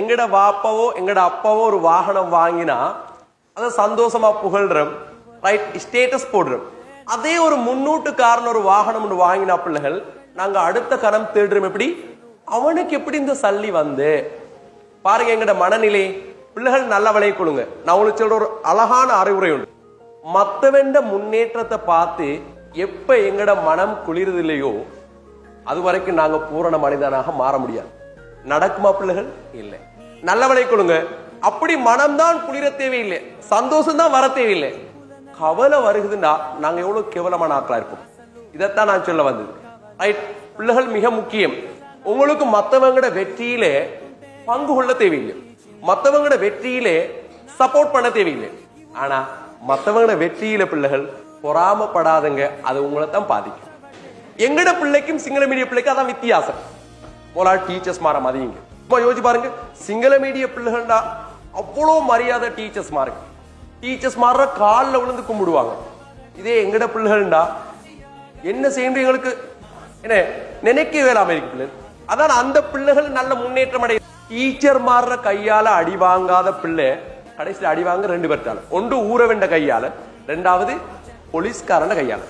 எங்கட வாப்பாவோ எங்கட அப்பாவோ ஒரு வாகனம் வாங்கினா அதை சந்தோஷமா புகழ்றோம் ரைட் ஸ்டேட்டஸ் போடுறோம். அதே ஒரு முன்னூட்டுக்காரன் ஒரு வாகனம் ஒன்று வாங்கினா பிள்ளைகள் நாங்க அடுத்த கணம் தேடுறோம் எப்படி? அவனுக்கு எப்படி இந்த சல்லி வந்து? பாருங்க எங்கட மனநிலை. பிள்ளைகள் நல்ல விலை கொடுங்க. நான் உங்களுக்கு சொல்ற ஒரு அழகான அறிவுரை உண்டு. மத்தவண்ட முன்னேற்றத்தை பார்த்து எப்ப எங்கட மனம் குளிர்தில்லையோ அது வரைக்கும் நாங்க பூரண மனிதனாக மாற முடியாது. நடக்குமா பிள்ளைகள்? இல்லை. நல்லவளை கொடுங்க. அப்படி மனம்தான் குளிர தேவையில்லை. சந்தோஷம் தான் வர தேவையில்லை. கவலை வருகுதுன்னா நாங்க எவ்வளவு கேவலமான ஆக்களா இருப்போம். இதைத்தான் நான் சொல்ல வந்தது. ரைட் பிள்ளைகள் மிக முக்கியம். உங்களுக்கு மத்தவங்கட வெற்றியிலே பங்கு கொள்ள தேவையில்லை. மத்தவங்கட வெற்றியிலே சப்போர்ட் பண்ண தேவையில்லை. ஆனா மத்தவங்கட வெற்றியில பிள்ளைகள் பொறாமப்படாதங்க. அது உங்களை தான் பாதிக்கும். எங்கட பிள்ளைக்கும் சிங்கள மீடிய பிள்ளைக்கும் அதான் வித்தியாசம். போலா டீச்சர்ஸ் மாற மதியுங்க இப்போ யோசிச்சு பாருங்க சிங்கள மீடிய பிள்ளைகள்டா அவ்வளோ மரியாதை டீச்சர்ஸ் மாறுங்க டீச்சர்ஸ் மாறுற காலில் விழுந்து கும்பிடுவாங்க. இதே எங்கட பிள்ளைகள்டா என்ன செய்யணும் எங்களுக்கு? என்ன நினைக்க வேளாம இருக்கு பிள்ளை அதான் அந்த பிள்ளைகள் நல்ல முன்னேற்றம் அடைய டீச்சர் மாறுற கையால அடி வாங்காத பிள்ளை கடைசியில் அடி வாங்க ரெண்டு பேர்த்தால. ஒன்று ஊற வேண்ட கையால ரெண்டாவது போலீஸ்காரன கையால.